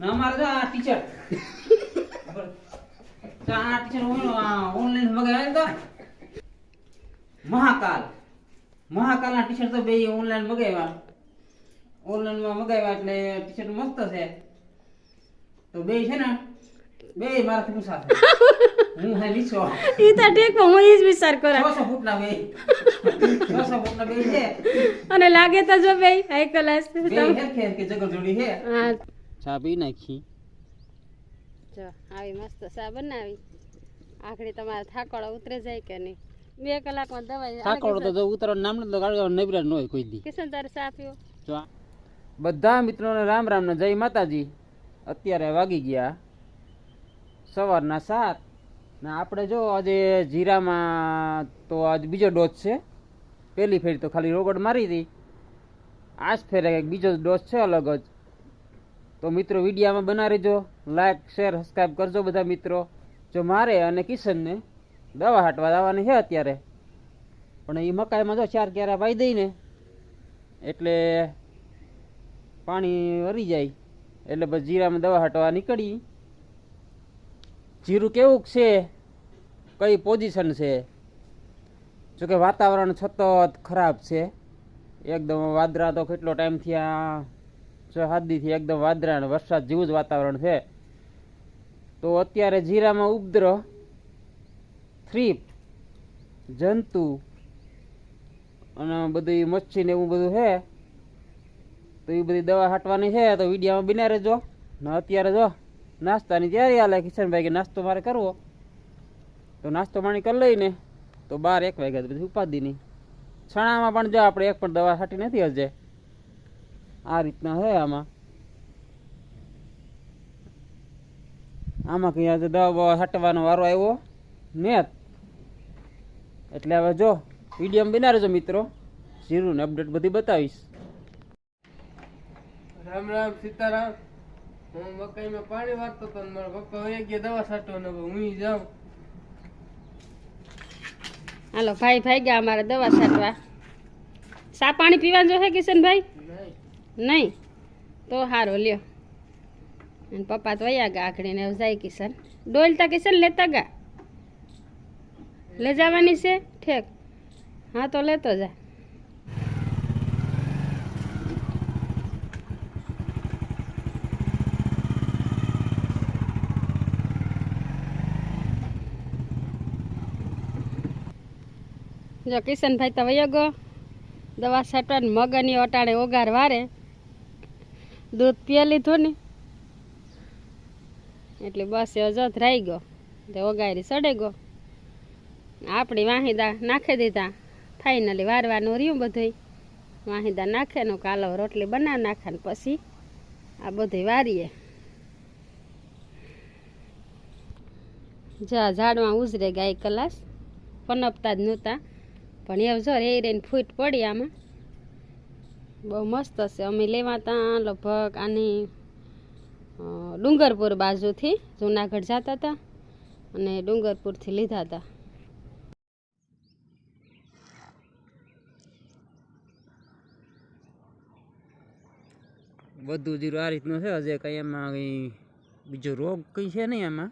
ને આ ટીચર આ ટીચર ઓનલાઈન તો? મહાકાલ. મહાકાલના ટી તો બે ઓનલાઈન મગાવ્યા. ઓનલાઈનમાં મગાવ્યા એટલે ટી મસ્ત છે. તો બે છે ને બે મારાથી ઊંચા છે. હું હે નીચો ઈ તો ટેક પણ હું ઈ વિચાર કરા. ફૂટ ફૂટના બે. છસો ફૂટના બે છે. અને લાગે તો જો બે હાઈ ક્લાસ બે હેર કે જગર જોડી છે. હા. ચા પી નાખી. જો આવી મસ્ત ચા બનાવી. આખડી તમારે થાકોડો ઉતરે જાય કે નહીં? બે કલાકમાં દવાઈ સાકોડો તો ઉતરો નામ તો કાઢવા નબળા ન હોય કોઈ દી. કિશન તારે પીવો. જો બધા મિત્રોને રામ રામ ને જય માતાજી. અત્યારે વાગી ગયા સવારના સાત. ને આપણે જો આજે જીરામાં તો આજ બીજો ડોઝ છે. પહેલી ફેરી તો ખાલી રોગડ મારી હતી આજ ફેરે બીજો ડોઝ છે અલગ જ. તો મિત્રો, વિડીયામાં બના રહેજો. લાઇક શેર સબસ્ક્રાઈબ કરજો બધા મિત્રો. જો મારે અને કિશનને દવા હાટવા આવવાની છે અત્યારે, પણ એ મકાઈમાં જો ચાર ક્યારે પાઈ દઈને એટલે પાણી વરી જાય. એટલે બસ જીરામાં દવા હાટવા નીકળી. જીરું કેવું છે? કઈ પોઝિશન છે? જોકે વાતાવરણ સતત ખરાબ છે. એકદમ વાદળા તો કેટલો ટાઈમ થયા? સાત એકદમ વાદળા અને વરસાદ જેવું જ વાતાવરણ છે. તો અત્યારે જીરામાં ઉપદ્રવ, થ્રીપ, જંતુ અને બધું મચ્છી ને એવું બધું છે. તો એ બધી દવા હાટવાની છે, તો વિડીયામાં બિના રહેજો. ને અત્યારે જો, નાસ્તાની તૈયારી હાલે કિશનભાઈ કે નાસ્તો મારે કરવો. તો નાસ્તો પાણી કરી લઈને તો બાર એક વાગ્યા પછી ઉપાધિની. ઉપાધિ છણામાં પણ જો આપણે એક પણ દવા છાંટી નથી હજે. આ રીતના છે આમાં. આમાં કઈ આજે દવા હટવાનો વારો આવ્યો? મેં એટલે હવે જો વીડિયો બિના રહેજો મિત્રો. જીરું ને અપડેટ બધી બતાવીશ. રામ રામ સીતારામ. હું મકાઈમાં પાણી વાળતો હતો મારા પપ્પા વહી ગયા દવા છાંટવા ને હું જાઉં. હાલો ભાઈ ભાઈ ગયા અમારે દવા છાંટવા. સા પાણી પીવાનું જોશે કિશનભાઈ? નહીં. નહીં? તો સારું લ્યો. અને પપ્પા તો અહીંયા ગા આખડીને જાય કિશન. ડોલતા કિશન લેતા ગા. લઈ જવાની છે? ઠેક. હા તો લેતો જા. જો કિશનભાઈ તો વયો ગો દવા છાંટવા મગની અટાણે ઓગાર વારે. દૂધ પીએ લીધું ને? એટલે બસ એ જત રહી ગયો. તે ઓગારી સડે ગયો. આપણી વાહિદા નાખી દીધા. ફાઇનલી વારવાનું રહ્યું બધું વાહિદા નાખે ને કાલો રોટલી બનાવી નાખે ને પછી આ બધું વારીએ. જા ઝાડમાં ઉજરે ગાય કલાસ. પનપતા જ નહોતા. પણ એવું જો રે રહીને ફૂટ પડી આમાં. બહુ મસ્ત હશે અમે લેવા ત્યાં લગભગ આની ડુંગરપુર બાજુથી જુનાગઢ જતા હતા અને ડુંગરપુરથી લીધા હતા બધું જીરું આ રીતનું છે. હજે કંઈ એમાં કંઈ બીજો રોગ કંઈ છે નહીં એમાં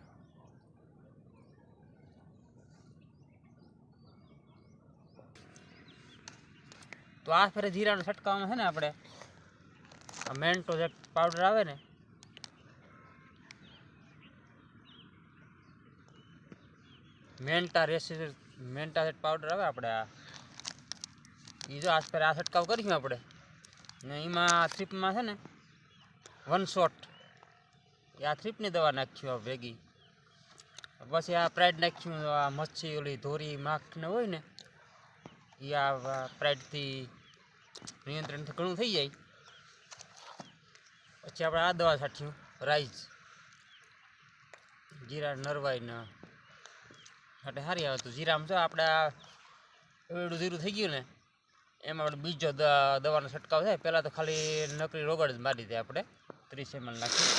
તો આ ફેરે જીરાનો છંટકાવમાં છે ને આપણે? આ મેન્ટો જે પાવડર આવે ને? મેન્ટા રેસી મેન્ટા સેટ પાવડર આવે આપણે આ. એ જો આજ ફેરે આ છંટકાવ કરીશું આપણે. ને એમાં થ્રીપમાં છે ને વન શોટ એ આ થ્રીપની દવા નાખ્યું આ ભેગી. પછી આ પ્રાઇડ નાખ્યું, આ મચ્છી ઓલી ધોરી માખ ને હોય ને એ આ પ્રાઇડથી નિયંત્રણથી ઘણું થઈ જાય. પછી આપણે આ દવા છાંટ્યું, રાઈસ. જીરા, નરવાઈ ને માટે સારી આવે તો જીરામાં જો આપણે આ એવડું જીરું થઈ ગયું ને, એમાં આપણે બીજો દવાનો છંટકાવ થાય પહેલાં તો ખાલી નકરી રોગડ જ મારી દે આપણે ત્રીસ એમએલ નાખી.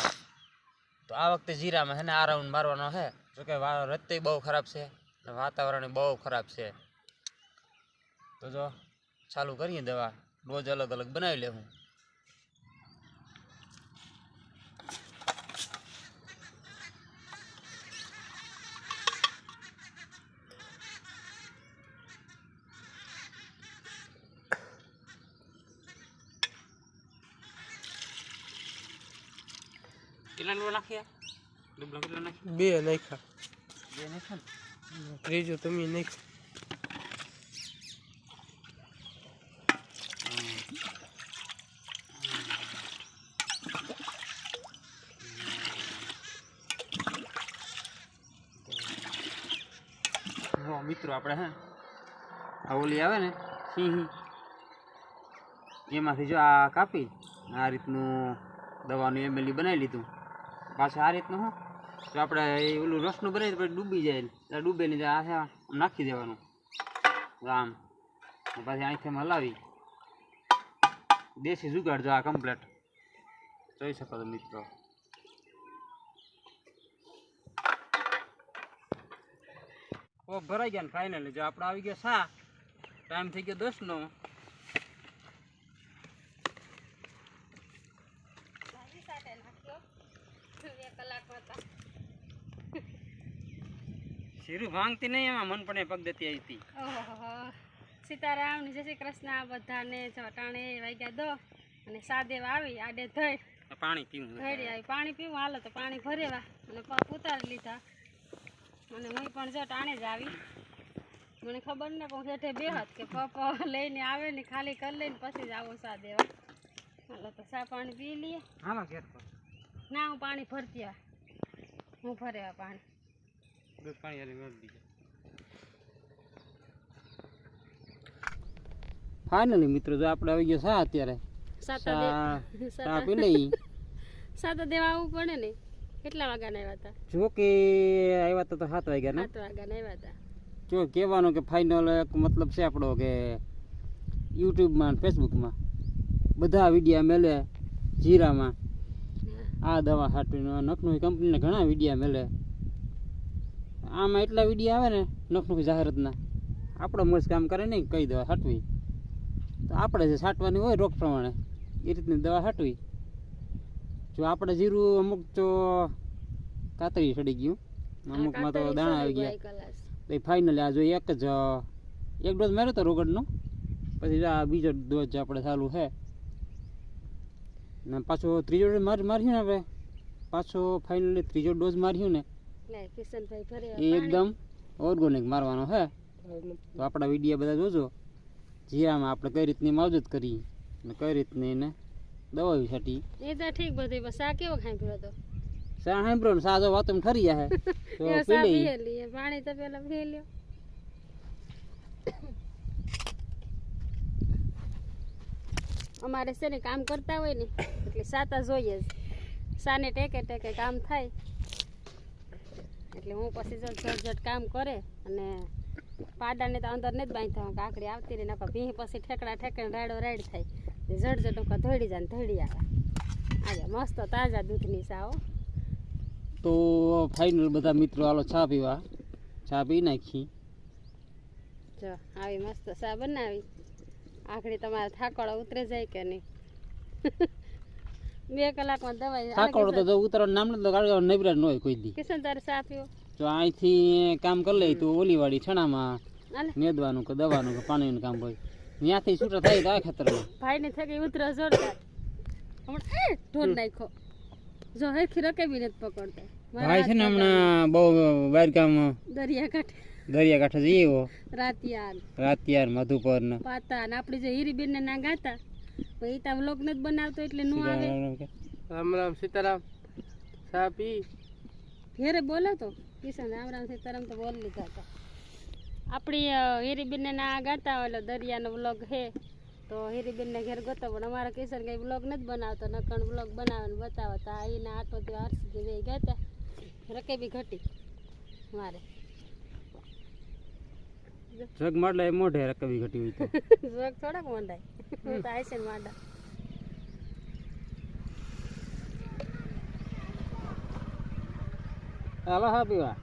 તો આ વખતે જીરામાં છે ને આ રાઉન્ડ મારવાનો છે જોકે વા રત્તે બહુ ખરાબ છે વાતાવરણ બહુ ખરાબ છે. તો જો, ચાલુ કરીએ દવા. રોજ અલગ અલગ બનાવી લેવું. બે નાખ્યા. બે નાખ્યા ત્રીજું તમે નાખ્યું. આપણે, હે. આ ઓલી આવે ને સિંહ એમાંથી જો આ કાપી, આ રીતનું દવાનું એમએલઈ બનાવી લીધું. પાછું આ રીતનું, હું. જો આપણે એ ઓલું રસનું બનાવી પછી ડૂબી જાય. એટલે ડૂબે નહીં આ છે નાખી દેવાનું. આમ. પછી અહીંથી હલાવી. દેશી જુગાડ જો આ કમ્પ્લેટ જોઈ શકો છો મિત્રો. ઓ ભરાઈ ગયા ને ફાઇનલી જો આપણે આવી ગયા સા ટાઈમ થઈ ગયો દસ નો. શીરું ભાંગતી નહીં એમાં મન પણ પગ દેતી આવી હતી. સીતારામ જય શ્રી કૃષ્ણ બધાને ચટાણે વાગ્યા દો. અને સાદેવ આવી આડે ધોઈ. પાણી પીવું ધોઈ આવી પાણી પીવું હાલો તો પાણી ભરેવા. અને પગ ઉતારી લીધા. અને હું પણ જો ટાણે જ આવી. મને ખબર ને પણ હેઠે બે હાથ કે પપ્પા લઈને આવે ને ખાલી કરી લઈને પછી જ આવો સા દેવા. હાલો તો સા પાણી પી લઈએ. હાલો ઘેર પર ના હું પાણી ભરતી આ. હું ભરેવા પાણી. દૂધ પાણી દીધું ફાઇનલી મિત્રો જો આપણે આવી ગયા સા અત્યારે. સાતા સા દે પી લઈ સાતા દેવા આવવું પડે ને. કેટલા વાગ્યાના આવ્યા હતા? જો કે આવ્યા તો તો સાત વાગ્યા ને. સાત વાગ્યાના આવ્યા હતા. જો કહેવાનું કે ફાઇનલ એક મતલબ છે આપણો કે યુટ્યુબમાં ફેસબુકમાં બધા વિડીયા મેલે જીરામાં. આ દવા હાટવીનો નખનું કંપનીના ઘણા વિડીયા મેલે. આમાં એટલા વિડીયા આવે ને નખનું જાહેરાતના. આપણો મસ્ત કામ કરે નહીં કઈ દવા હાટવી. તો આપણે જે છાંટવાની હોય રોગ પ્રમાણે એ રીતની દવા હાટવી. જો આપણે જીરું અમુક તો કાતરી સડી ગયું. અમુકમાં તો દાણા આવી ગયા. તો ફાઇનલી આ જો એક જ એક ડોઝ માર્યો તો રોગડનો પછી આ બીજો ડોઝ આપણે ચાલુ છે. ને પાછો ત્રીજો ડોઝ માર માર્યું ને હવે. પાછો ફાઇનલી ત્રીજો ડોઝ માર્યું ને. એ એકદમ ઓર્ગોનિક મારવાનો છે. તો આપણા વીડિયો બધા જોજો. જીરામાં આપણે કઈ રીતની માવજત કરી ને કઈ રીતની એને દવા છટી. એ તો ઠીક બધી બસ આ કેવો ખાઈ પીવો તો સા સાંભળો ને સાજો વાતો ઠરી જાય તો પી લઈએ પાણી તો પેલા પી લ્યો અમારે છે ને કામ કરતા હોય ને એટલે સાતા જોઈએ જ. સાને ટેકે ટેકે કામ થાય. એટલે હું પછી જો ઝટ ઝટ કામ કરે અને પાડાને તો અંદર નથી બાંધતા કાકડી આવતી રહી નાખો ભીહ પછી ઠેકડા ઠેકડા રાડો રાડ થાય. ઝટ ઝટ ધોડી જાય ધોડી આવે. આજે મસ્ત તાજા દૂધની સાવ તો ફાઇનલ બધા મિત્રો હાલો ચા પીવા. ચા પી નાખી. જો આવી મસ્ત ચા બનાવી. આખડી તમારે થાકડો ઉતરે જાય કે નહીં? બે કલાકમાં દવાઈ થાકડો તો જો ઉતરવાનું નામ તો ગાડી નબરા ન હોય કોઈ દી. કિશન તારે ચા પીવો? તો અહીંથી કામ કરી લઈ તો ઓલી વાળી છણામાં નેદવાનું મેદવાનું કે દવાનું કે પાણીનું કામ હોય. ત્યાંથી છૂટા થઈ જાય ખતરમાં. ભાઈ ને થકી ઉતરો જોરદાર. હમણાં ઢોર નાખો જો હેરખી રકેબી નથી પકડતો. ભાઈ છે ને હમણાં બહુ બહાર કામ દરિયા કાંઠે દરિયાકાંઠે જઈએ એવો. રાતિયાર. રાતિયાર મધુપર ને પાતા ને આપણે જે હીરીબેન ને ના ગાતા ભાઈ તા વ્લોગ નથી બનાવતો એટલે નો આવે. રામ રામ સીતારામ. સાપી. ઘેરે બોલે તો. કિશન રામ રામ સીતારામ તો બોલ લીધા હતા. આપણી હીરીબેનને ના ગાતા હોય એટલે દરિયાનો વ્લોગ હે. તો હીરીબેનને ઘેર ગોતો પણ અમારા કિશન કંઈ વ્લોગ નથી બનાવતો. નકણ વ્લોગ બનાવે બતાવો તો આ એના આટો દિવસ આઠ સુધી બે ગાતા. રકે બી ઘટી. મારે. જગ માંડલા એ મોઢે રકબી ઘટી હોય તો. જગ થોડાક મંડાય. હું તો આઈશે ને માંડા. હાલો હા પીવા.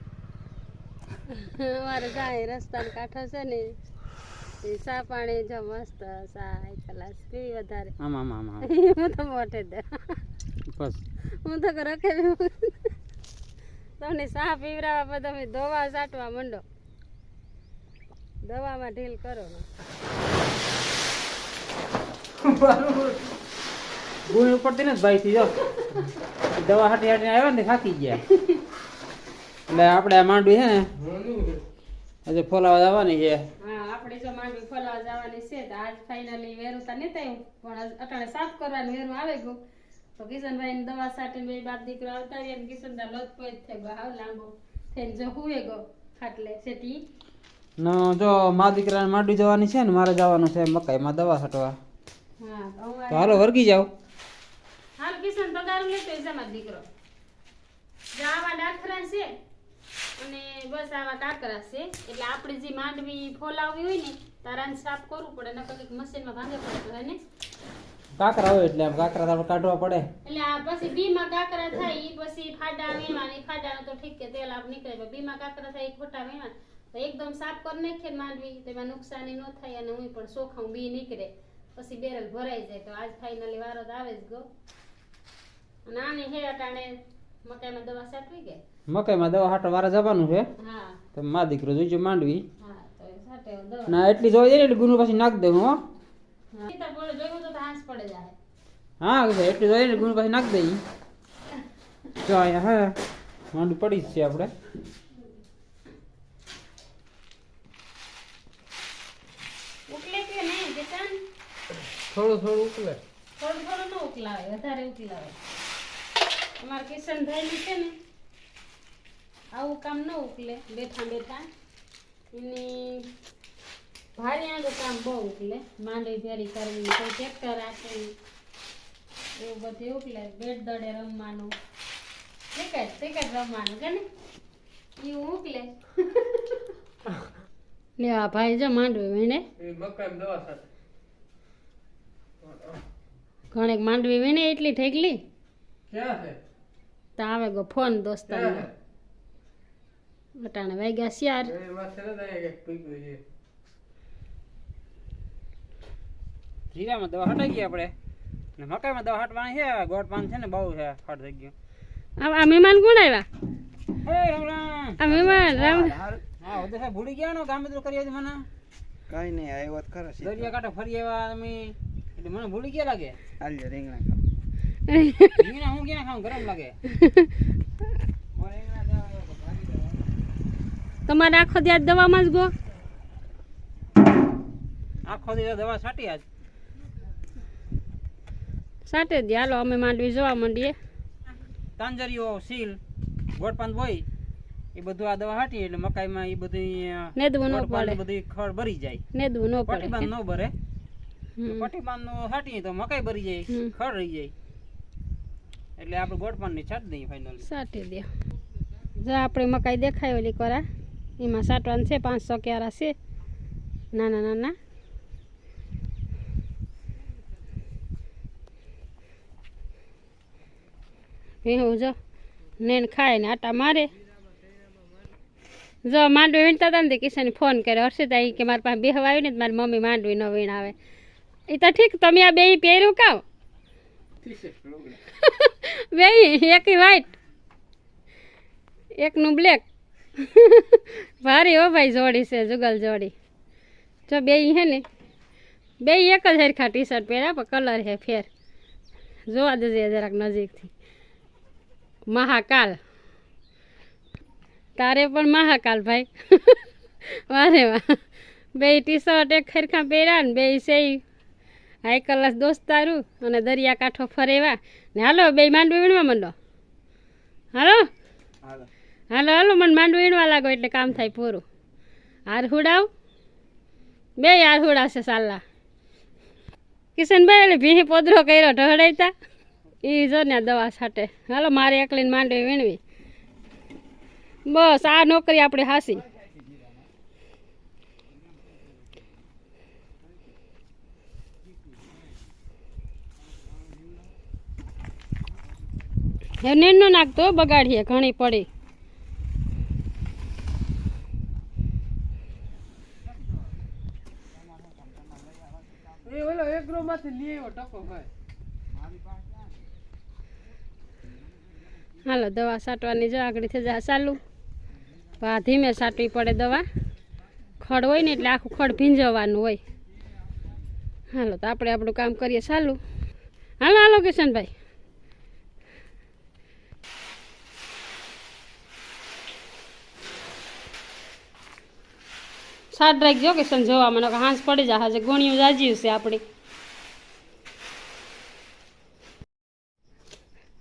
અમારે જાય રસ્તાનો કાંઠો છે ને એ ચા પાણી જો મસ્ત એક ગ્લાસ પીવી વધારે. આમ આમ હું તો મોટે દે બસ. હું તો રખે તમને સા પીવરાવા પછી તમે દવા સાટવા માંડો. દવામાં ઢીલ કરો. ને ગુણ ઉપડતી ને ભાઈ થી જો. દવા હાટી હાટી આવ્યા ને થાકી ગયા. એટલે આપણે માંડવી છે ને આજે ફોલાવા જવાની છે. હા આપણે જો માંડવી ફોલાવા જવાની છે તો આજ ફાઇનલી વેરું તો નહીં આવ્યું પણ અટાણે સાફ કરવાનું વેરું આવે ગયું. તો કિશનભાઈ દવા સાથે બે બાપ દીકરો આવતા રહ્યા ને કિશનભાઈ કોઈ થઈ ગયો હાવ લાંબો થઈને જો હુએ ગયો ખાટલે સેટી ન જો મા દીકરાને માંડવી જવાની છે ને મારે જવાનું છે મકાઈમાં દવા છાંટવા. હા હાલો વર્ગી જાવ હાલ કિશન પગાર લેતો મારો દીકરો. જવા ડાખરા છે. અને બસ આવા કાકરા છે. એટલે આપણે જે માંડવી ફોલાવવી હોય ને તારાને સાફ કરવું પડે નકર કંઈક મશીનમાં ભાંગે પડે ને? કાકરા હોય એટલે આમ કાકરા આપણે કાઢવા પડે. એટલે આ પછી બીમાં કાકરા થાય એ પછી ફાડા વેવા ને ફાડા તો ઠીક કે તેલ આપ નીકળે બીમાં કાકરા થાય ખોટા વેવા તો એકદમ સાફ કરી નાખીએ માંડવી તો એમાં નુકસાની ન થાય અને હું પણ સોખાઉં બી નીકળે. પછી બેરલ ભરાઈ જાય તો આજ ફાઇનલી વારો તો આવે જ ગયો. અને આની હે અટાણે મકાઈમાં દવા સાટવી ગઈ મકાઈમાં દવા હાટવા મારે જવાનું છે. તો મા દીકરો જોઈજો માંડવી. હા તો એ સાટે દવા ના એટલી જોઈ એટલે ગુનું પાછી નાખ દઉં હો. હા. સીતા બોલે જોયું તો તો હાંસ પડે જાય હા કીધું એટલી જોઈ ને ગુનું પાછી નાખ દઈ જો અહીંયા હા માંડવી પડી જ છે આપણે ઉકલે કે નહીં જેતાન થોડું થોડું ઉકલે. થોડું થોડું ન ઉકલાવે વધારે ઉકલાવે. અમારા કિશનભાઈ છે ને આવું કામ ન ઉકલે. બેઠા બેઠા. એની ભારે આગળ કામ બહુ ઉકલે. માંડવી ભેરી કરવી કોઈ ટ્રેક્ટર રાખવી. એવું બધું ઉકલે. બેટ દડે રમવાનું. ક્રિકેટ ક્રિકેટ રમવાનું કે ને એવું ઉકલે. લે આ ભાઈ જો માંડવી વીણે. ઘણેક માંડવી વીણે એટલી ઠેકલી? ક્યાં છે? તો આવે ગો ફોન દોસ્તારનો. છે અટાણે વાગ્યા ચાર જીરામાં દવા હટાઈ ગઈ આપણે. ને મકાઈમાં દવા હટવાની છે ગોળ પાન છે ને બહુ છે ફાટ થઈ ગયું. આ આ મહેમાન કોણ આવ્યા? હે રામ રામ આ મહેમાન રામ હા ઓદે સાહેબ ભૂલી ગયા નો ગામે તો કરી મને. કઈ નહીં આવ્યો તો છે. દરિયા કાંઠે ફરી આવ્યા અમે. એટલે મને ભૂલી ગયા લાગે. હાલ્યો રીંગણા ખાવ. રીંગણા હું ક્યાં ખાઉં ગરમ લાગે. તમારે આખો દિવસ દવામાં જ ગો. આખો દિવસ દવા છાંટી આજ? સાટે જ. હાલો અમે માંડવી જોવા માંડીએ. તાંજરીઓ સીલ ગોળપાન હોય એ બધું આ દવા હાટી એટલે મકાઈમાં એ બધું નેદવું ન પડે. બધી ખડ ભરી જાય. નેદવું ન પડે. પટીબાન ન ભરે. પટીબાન નો હાટીએ તો મકાઈ ભરી જાય ખળ ખડ રહી જાય. એટલે આપણે ગોળપાનની છાટ દઈએ ફાઇનલ સાટે દે. જો આપણે મકાઈ દેખાય ઓલી કોરા. એમાં સાટવાનું છે પાંચસો ક્યારા છે. નાના નાના. એવું જો નેન ખાય ને આટા મારે. જો માંડવી વીણતા હતા ને કિશન ફોન કર્યો. હર્ષિતા કે મારી પાસે બેહવા આવી ને મારી મમ્મી માંડવી ન વીણાવે. એ તો ઠીક તમે આ બે પહેર્યું કાવ. બે એક વ્હાઈટ એકનું બ્લેક ભારી હો ભાઈ, જોડી છે, જુગલ જોડી. જો બે હે ને, બે એક જ હરખા ટી શર્ટ પહેર્યા, પણ કલર હે ફેર. જોવા દેજે જરાક નજીકથી. મહાકાલ. તારે પણ મહાકાલ, ભાઈ. વારે વાહ બે ટી શર્ટ એક ખરખા પહેર્યા ને બે છે હાઈ કલાસ દોસ્તારું અને દરિયા કાંઠો ફરેવા. ને હાલો, બે માંડવી વીણવા માંડો. હાલો. હાલો હાલો, મને માંડવી વીણવા લાગો એટલે કામ થાય પૂરું. હાર હુડાવ? બે હાર હુડાશે સાલા. કિશનભાઈ એટલે ભીહી પોદરો કર્યો ઢહડાવતા એ જો ને દવા છાંટે. હાલો, મારે એકલીને માંડવી વીણવી. બસ, આ નોકરી આપણી હાસી. નેન નાખતો બગાડીએ, ઘણી પડી. હાલો દવા સાટવાની જો આગળ થઈ ચાલુ. વા ધીમે સાટવી પડે દવા. ખડ હોય ને એટલે આખું ખડ ભીંજવવાનું હોય. હાલો તો આપણે આપણું કામ કરીએ ચાલુ. હાલો હાલો કિશનભાઈ. સાત રાખજો કિશન જોવા મને હાંસ પડી જાય હજે ગુણ્યું જાજ્યું છે આપણે.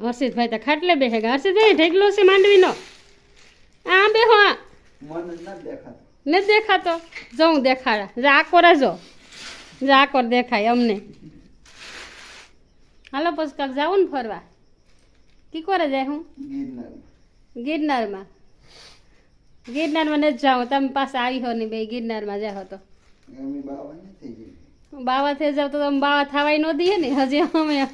હર્ષિતભાઈ તો ખાટલે બેસે ગયા હર્ષિતભાઈ ઢેકલો છે માંડવીનો. આ બેહો આ. ને દેખાતો. જો હું દેખાડા આ આકોર જો. આ આકોર દેખાય અમને. હાલો પછી કાંક જાઉં ને ફરવા. કી કરે જાય હું? ગિરનારમાં. ગિરનારમાં. નથી જાઉં. તમે પાસે આવી હો નહીં ભાઈ ગિરનારમાં જાઓ તો. બાવા થઈ જાવ તો તમે બાવા થવાય ન દઈએ ને? હજી અમે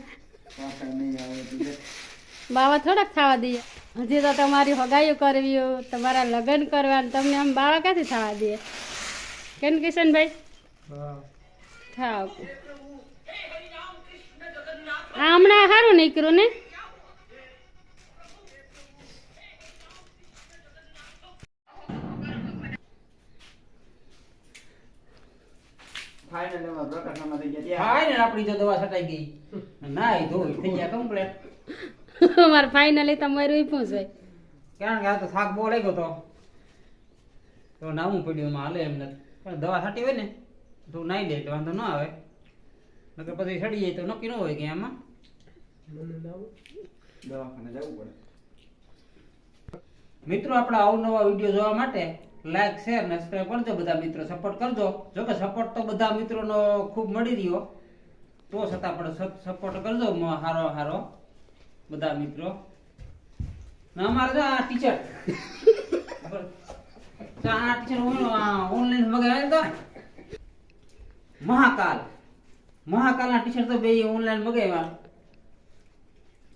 બાવા થોડાક થવા દઈએ. હજી તો તમારી હગાઈઓ કરવી હોય, તમારા લગ્ન કરવા તમને આમ બાવા ક્યાંથી થવા દઈએ? કેમ કિશનભાઈ? થાવ. આ હમણાં સારું નીકળ્યું ને? ફાઇનલ આપણી જો દવા છટાઈ ગઈ. નાય ધોઈ થઈ ગયા કમ્પ્લેટ મારે ફાઇનલી તમારું એ પૂછાય કારણ કે આ તો થાક બહુ લાગ્યો તો. તો નાવું પડ્યું એમાં હાલે એમ નથી. પણ દવા છાંટી હોય ને તો નાઈ લે તો વાંધો ન આવે. નકર પછી સડી જાય તો નક્કી ન હોય કે આમાં. દવાખાને જવું પડે. મિત્રો આપણા અવનવા વીડિયો જોવા માટે લાઈક શેર ને સબસ્ક્રાઈબ કરજો બધા મિત્રો સપોર્ટ કરજો. જો કે સપોર્ટ તો બધા મિત્રોનો ખૂબ મળી રહ્યો. તો છતાં પણ સપોર્ટ કરજો હારો હારો બધા મિત્રો. ને અમારે જો આ ટીચર આ ટીચર ઓનલાઈન મગાવે તો? મહાકાલ. મહાકાલના ટીશર્ટ તો બે ઓનલાઈન મગાવ્યા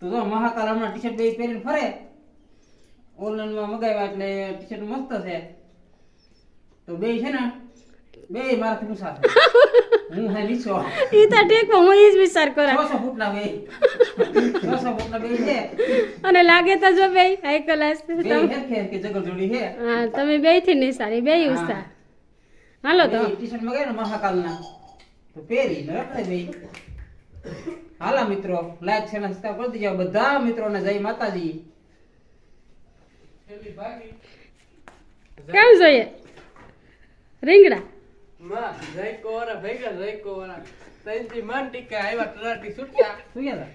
તો જો મહાકાલ હમણાં ટીશર્ટ બે પહેરીને ફરે. ઓનલાઈનમાં મગાવ્યા એટલે ટીશર્ટ મસ્ત છે. તો બે છે ને બે હું તો હું જ વિચાર કરા. બે. બે છે. અને લાગે તો જો બે હાઈ ક્લાસ કે જોડી હા તમે બેથી નિસારી બે ઉસ્તા હાલો તો. બે ટી-શર્ટ મગાવ્યા ને મહાકાલના. તો પહેરીને રખડે બે. હાલા મિત્રો લાઈક છે ને સબસ્ક્રાઇબ કરી દેજો. બધા મિત્રોને જય માતાજી. કેમ જોઈએ? રીંગણા. માં જય કોરા ભેગા જય કોરા તૈનથી મન ટીકા આવ્યા તરાટી છૂટતા શું જમવા